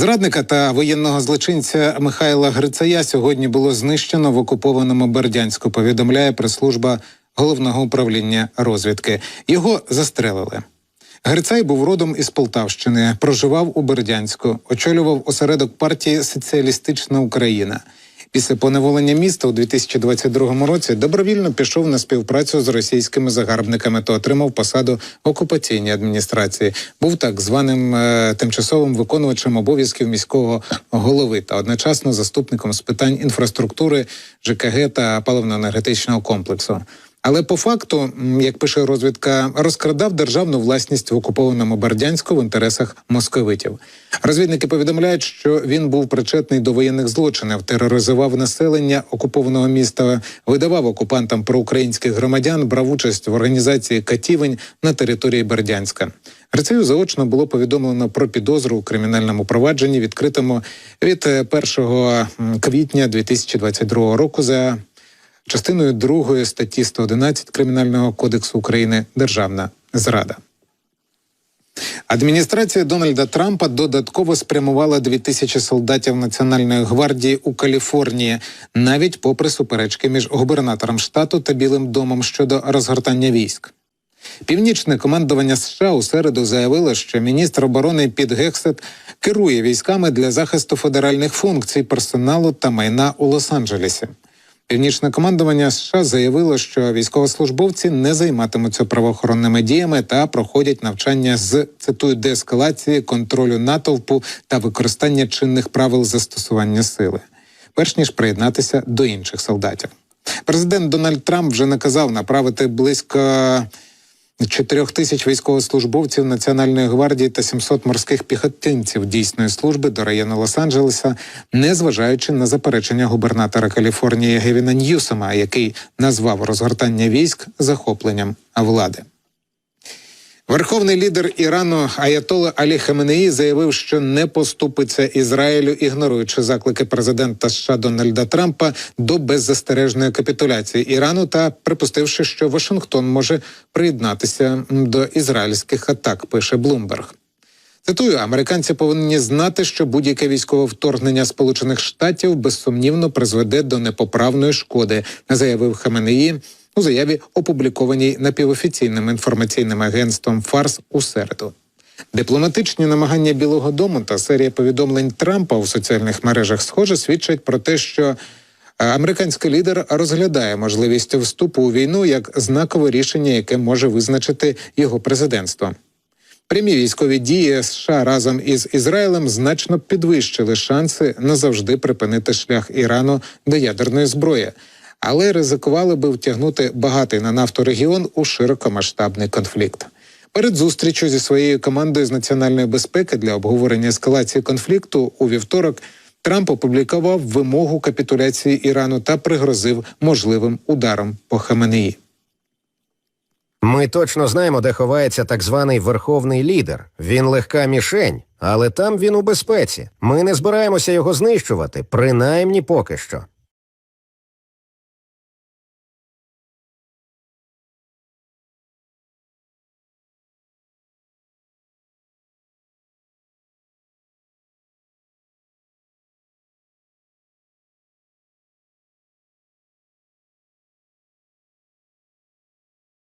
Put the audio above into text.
Зрадника та воєнного злочинця Михайла Грицая сьогодні було знищено в окупованому Бердянську. Повідомляє прес-служба головного управління розвідки. Його застрелили. Грицай був родом із Полтавщини, проживав у Бердянську, очолював осередок партії Соціалістична Україна. Після поневолення міста у 2022 році добровільно пішов на співпрацю з російськими загарбниками та отримав посаду в окупаційній адміністрації. Був так званим е, тимчасовим виконувачем обов'язків міського голови та одночасно заступником з питань інфраструктури, ЖКГ та паливно-енергетичного комплексу. Але по факту, як пише розвідка, розкрадав державну власність в окупованому Бердянську в інтересах московитів. Розвідники повідомляють, що він був причетний до воєнних злочинів, тероризував населення окупованого міста, видавав окупантам проукраїнських громадян, брав участь в організації катівень на території Бердянська. Грицею заочно було повідомлено про підозру у кримінальному провадженні, відкритому від е, 1 квітня 2022 року за частиною 2 статті 111 Кримінального кодексу України Державна зрада. Адміністрація Дональда Трампа додатково спрямувала 2000 солдатів Національної гвардії у Каліфорнії, навіть попри суперечки між губернатором штату та Білим домом щодо розгортання військ. Північне командування США у середу заявило, що міністр оборони Піт Гексет керує військами для захисту федеральних функцій персоналу та майна у Лос-Анджелесі. Північне командування США заявило, що військовослужбовці не займатимуться правоохоронними діями та проходять навчання з цитую деескалації, контролю натовпу та використання чинних правил застосування сили, перш ніж приєднатися до інших солдатів. Президент Дональд Трамп вже наказав направити близько 4 тисяч військовослужбовців Національної гвардії та 700 морських піхотинців дійсної служби до району Лос-Анджелеса, незважаючи на заперечення губернатора Каліфорнії Гевіна Ньюсома, який назвав розгортання військ захопленням влади. Верховний лідер Ірану Аятола Алі Хаменеї заявив, що не поступиться Ізраїлю, ігноруючи заклики президента США Дональда Трампа до беззастережної капітуляції Ірану та припустивши, що Вашингтон може приєднатися до ізраїльських атак. Пише Блумберг. Цитую, американці повинні знати, що будь-яке військове вторгнення Сполучених Штатів безсумнівно призведе до непоправної шкоди, заявив Хаменеї у заяві, опублікованій напівофіційним інформаційним агентством Фарс у середу. Дипломатичні намагання Білого Дому та серія повідомлень Трампа у соціальних мережах схоже свідчать про те, що е, американський лідер розглядає можливість вступу у війну як знакове рішення, яке може визначити його президентство. Прямі військові дії США разом із Ізраїлем значно підвищили шанси назавжди припинити шлях Ірану до ядерної зброї, але ризикували би втягнути багатий на нафту регіон у широкомасштабний конфлікт. Перед зустрічю зі своєю командою з національної безпеки для обговорення ескалації конфлікту у вівторок Трамп опублікував вимогу капітуляції Ірану та пригрозив можливим ударом по Хаменеї. Ми точно знаємо, де ховається так званий верховний лідер. Він легка мішень, але там він у безпеці. Ми не збираємося його знищувати, принаймні поки що.